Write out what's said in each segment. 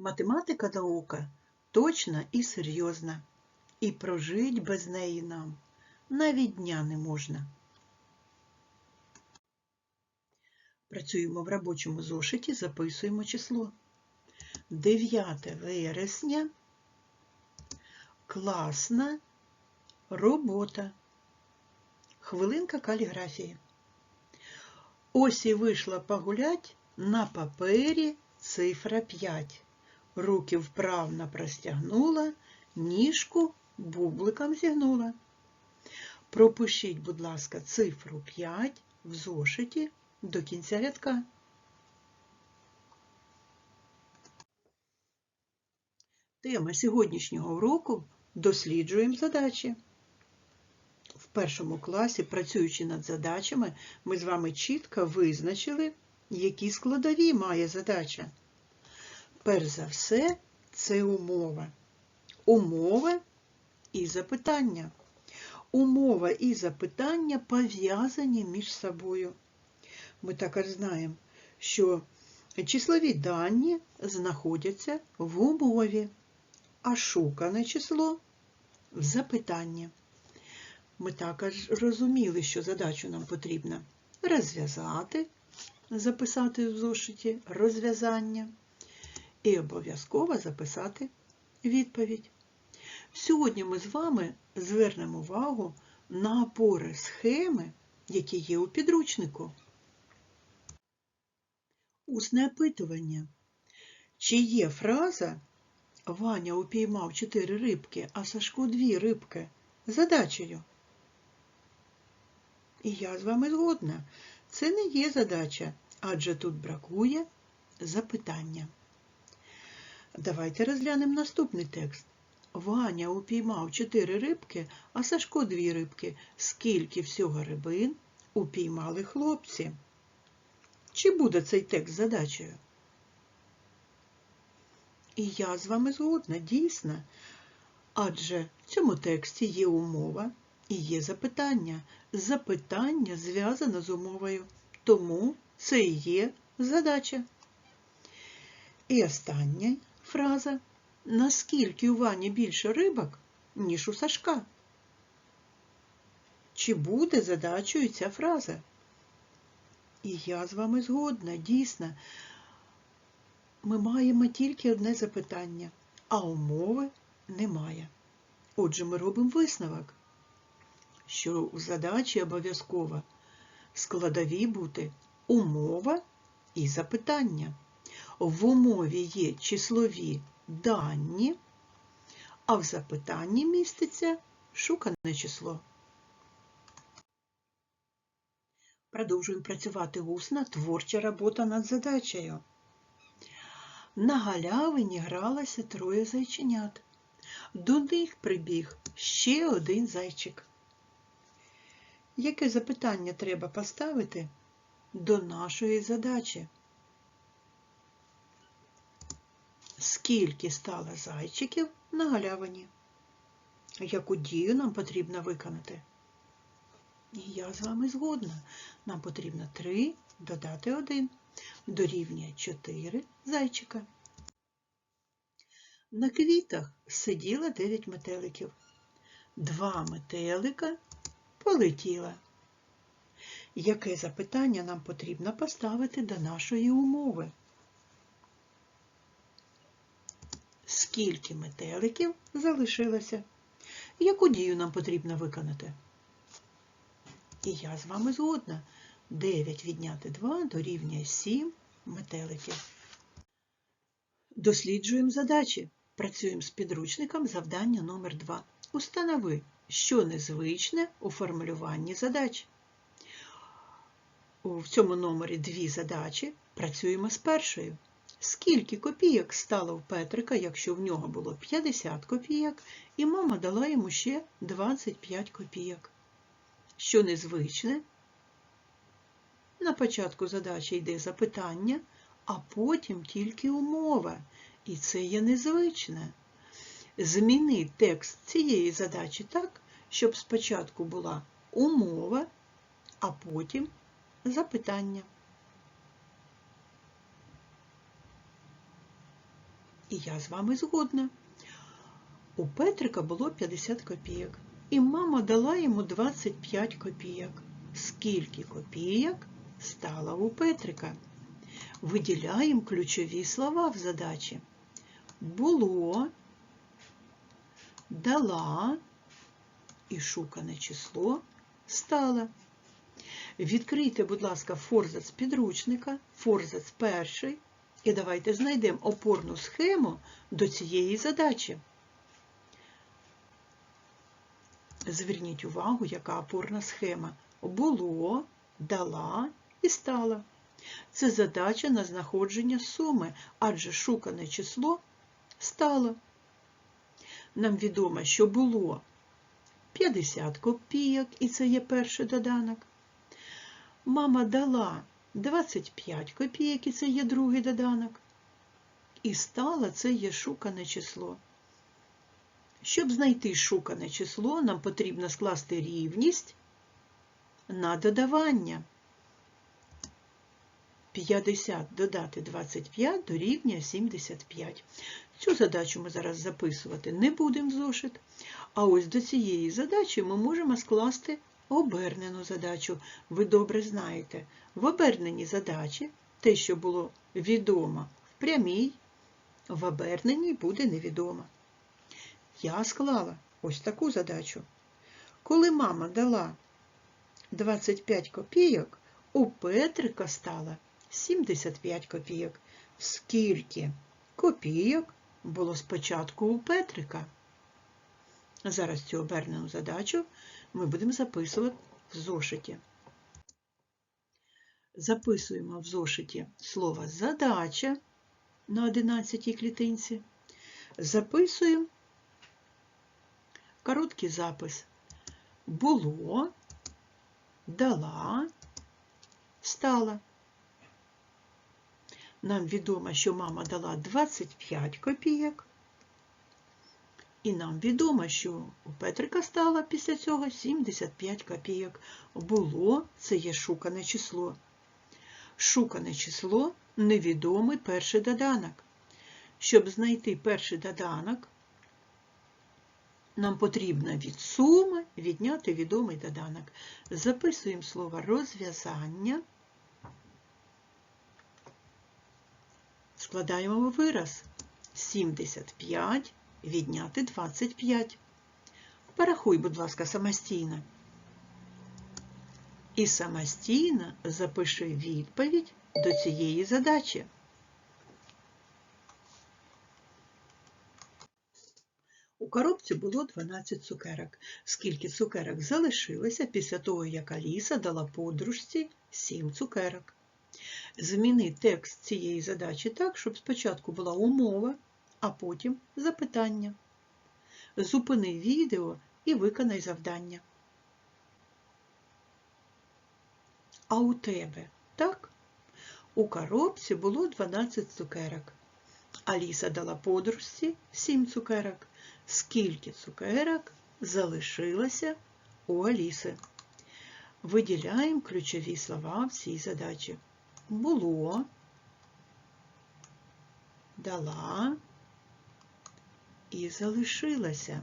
Математика наука точна і серйозна, і прожить без неї нам навіть дня не можна. Працюємо в робочому зошиті, записуємо число. 9 вересня. Класна робота. Хвилинка каліграфії. Ось і вийшла погулять на папері цифра 5. Руки вправно простягнула, ніжку бубликом зігнула. Пропишіть, будь ласка, цифру 5 в зошиті до кінця рядка. Тема сьогоднішнього уроку досліджуємо задачі. В першому класі, працюючи над задачами, ми з вами чітко визначили, які складові має задача. Перш за все, це умова. Умова і запитання. Умова і запитання пов'язані між собою. Ми також знаємо, що числові дані знаходяться в умові, а шукане число в запитанні. Ми також розуміли, що задачу нам потрібно розв'язати, записати в зошиті розв'язання і обов'язково записати відповідь. Сьогодні ми з вами звернемо увагу на опори схеми, які є у підручнику. Усне опитування. Чи є фраза Ваня упіймав чотири рибки, а Сашко дві рибки задачею? І я з вами згодна. Це не є задача, адже тут бракує запитання. Давайте розглянемо наступний текст. Ваня упіймав чотири рибки, а Сашко дві рибки. Скільки всього рибин упіймали хлопці? Чи буде цей текст задачею? І я з вами згодна, дійсно. Адже в цьому тексті є умова і є запитання. Запитання зв'язане з умовою. Тому це і є задача. І остання фраза. Наскільки у Вані більше рибок, ніж у Сашка? Чи буде задачею ця фраза? І я з вами згодна, дійсно, ми маємо тільки одне запитання, а умови немає. Отже, ми робимо висновок, що у задачі обов'язково складові бути умова і запитання. В умові є числові дані, а в запитанні міститься шукане число. Продовжуємо працювати усно, творча робота над задачею. На галявині гралося троє зайченят. До них прибіг ще один зайчик. Яке запитання треба поставити до нашої задачі? Скільки стало зайчиків на галявині? Яку дію нам потрібно виконати? І я з вами згодна. Нам потрібно 3 додати 1. Дорівнює 4 зайчика. На квітах сиділо 9 метеликів. Два метелика полетіла. Яке запитання нам потрібно поставити до нашої умови? Скільки метеликів залишилося? Яку дію нам потрібно виконати? І я з вами згодна. 9 відняти 2 дорівнює 7 метеликів. Досліджуємо задачі. Працюємо з підручником завдання номер 2 Установи, що незвичне у формулюванні задач. В цьому номері дві задачі. Працюємо з першою. Скільки копійок стало в Петрика, якщо в нього було 50 копійок, і мама дала йому ще 25 копійок? Що незвичне? На початку задачі йде запитання, а потім тільки умова. І це є незвичне. Зміни текст цієї задачі так, щоб спочатку була умова, а потім запитання. І я з вами згодна. У Петрика було 50 копійок, і мама дала йому 25 копійок. Скільки копійок стало у Петрика? Виділяємо ключові слова в задачі. Було, дала і шукане число стало. Відкрийте, будь ласка, форзац підручника, форзац перший, і давайте знайдемо опорну схему до цієї задачі. Зверніть увагу, яка опорна схема. Було, дала і стала. Це задача на знаходження суми, адже шукане число стало. Нам відомо, що було 50 копійок, і це є перший доданок. Мама дала 25 копійок, і це є другий доданок. І стало це є шукане число. Щоб знайти шукане число, нам потрібно скласти рівність на додавання. 50 додати 25 дорівнює 75. Цю задачу ми зараз записувати не будемо в зошит. А ось до цієї задачі ми можемо скласти обернену задачу. Ви добре знаєте, в оберненій задачі те, що було відомо в прямій, в оберненій буде невідомо. Я склала ось таку задачу. Коли мама дала 25 копійок, у Петрика стало 75 копійок. Скільки копійок було спочатку у Петрика? Зараз цю обернену задачу ми будемо записувати в зошиті. Записуємо в зошиті слово задача на 11 клітинці. Записуємо короткий запис. Було, дала, стала. Нам відомо, що мама дала 25 копійок. І нам відомо, що у Петрика стало після цього 75 копійок. Було це є шукане число. Шукане число невідомий перший доданок. Щоб знайти перший доданок, нам потрібно від суми відняти відомий доданок. Записуємо слово розв'язання. Складаємо вираз 75 відняти 25. Порахуй, будь ласка, самостійно. І самостійно запиши відповідь до цієї задачі. У коробці було 12 цукерок. Скільки цукерок залишилося після того, як Аліса дала подружці 7 цукерок. Зміни текст цієї задачі так, щоб спочатку була умова, а потім запитання. Зупини відео і виконай завдання. А у тебе, так? У коробці було 12 цукерок. Аліса дала подружці 7 цукерок. Скільки цукерок залишилося у Аліси? Виділяємо ключові слова в цій задачі. Було, дала і залишилася.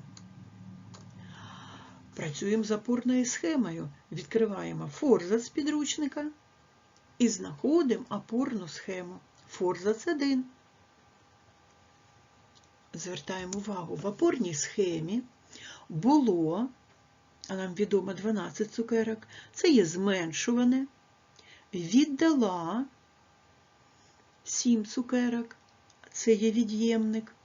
Працюємо з опорною схемою. Відкриваємо форзац підручника і знаходимо опорну схему. Форзац 1. Звертаємо увагу, в опорній схемі було, а нам відомо 12 цукерок, це є зменшуване, віддала 7 цукерок, це є від'ємник,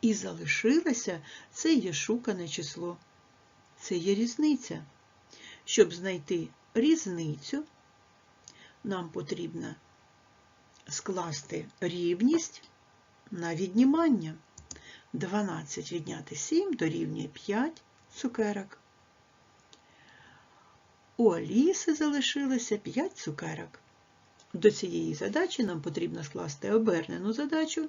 і залишилося це є шукане число. Це є різниця. Щоб знайти різницю, нам потрібно скласти рівність на віднімання. 12 відняти 7 дорівнює 5 цукерок. У Аліси залишилося 5 цукерок. До цієї задачі нам потрібно скласти обернену задачу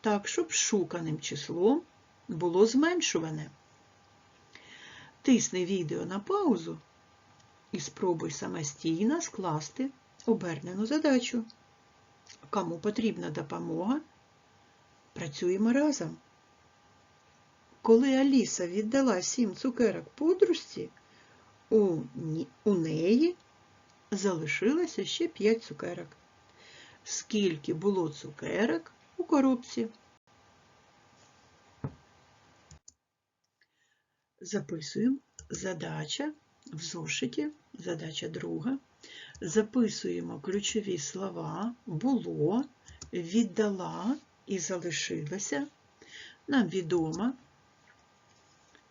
так, щоб шуканим числом було зменшуване. Тисни відео на паузу і спробуй самостійно скласти обернену задачу. Кому потрібна допомога, Працюємо разом. Коли Аліса віддала сім цукерок подружці, у, у неї залишилося ще п'ять цукерок. Скільки було цукерок коробці? Записуємо задача в зошиті, задача друга. Записуємо ключові слова було, віддала і залишилося. Нам відомо,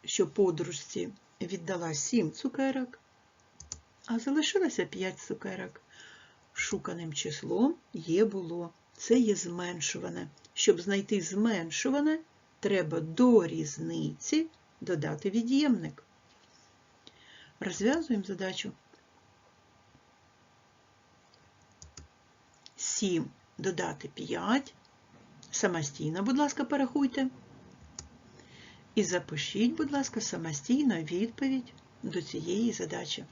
що подружці віддала 7 цукерок, а залишилося 5 цукерок. Шуканим числом є було. Це є зменшуване. Щоб знайти зменшуване, треба до різниці додати від'ємник. Розв'язуємо задачу. 7 додати 5. Самостійно, будь ласка, порахуйте. І запишіть, будь ласка, самостійно відповідь до цієї задачі.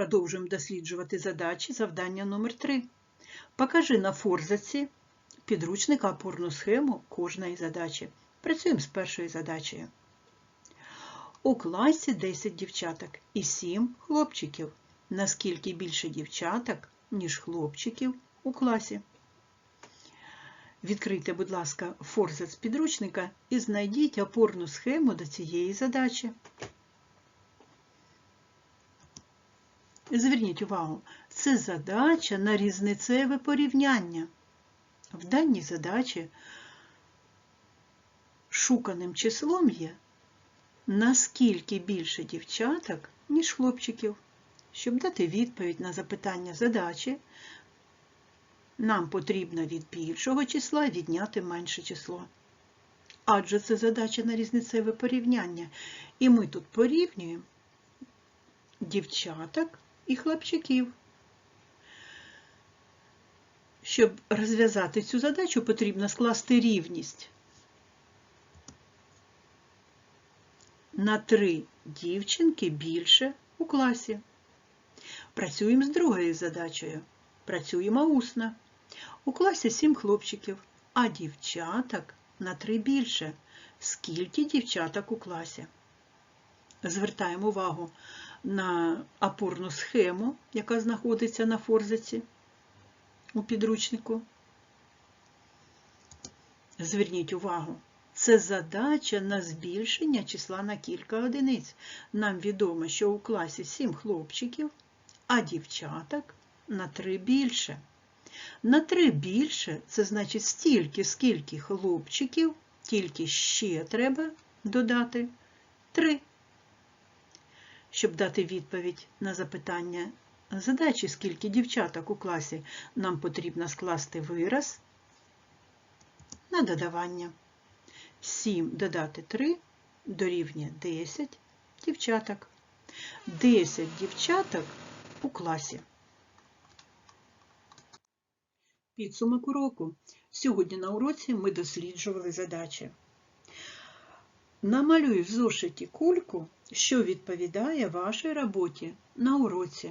Продовжуємо досліджувати задачі. Завдання номер 3. Покажи на форзаці підручника опорну схему кожної задачі. Працюємо з першою задачею. У класі 10 дівчаток і 7 хлопчиків. Наскільки більше дівчаток, ніж хлопчиків у класі? Відкрийте, будь ласка, форзац підручника і знайдіть опорну схему до цієї задачі. Зверніть увагу, це задача на різницеве порівняння. В даній задачі шуканим числом є наскільки більше дівчаток, ніж хлопчиків. Щоб дати відповідь на запитання задачі, нам потрібно від більшого числа відняти менше число. Адже це задача на різницеве порівняння. І ми тут порівнюємо дівчаток і хлопчиків. Щоб розв'язати цю задачу, потрібно скласти рівність на три дівчинки більше у класі. Працюємо з другою задачею. Працюємо усно. У класі 7 хлопчиків, а дівчаток на 3 більше. Скільки дівчаток у класі? Звертаємо увагу на опорну схему, яка знаходиться на форзаці у підручнику. Зверніть увагу, це задача на збільшення числа на кілька одиниць. Нам відомо, що у класі 7 хлопчиків, а дівчаток на 3 більше. На 3 більше це значить стільки, скільки хлопчиків, тільки ще треба додати 3. Щоб дати відповідь на запитання задачі, скільки дівчаток у класі, нам потрібно скласти вираз на додавання. 7 додати 3 дорівнює 10 дівчаток. 10 дівчаток у класі. Підсумок уроку. Сьогодні на уроці ми досліджували задачі. Намалюй в зошиті кульку, що відповідає вашій роботі на уроці.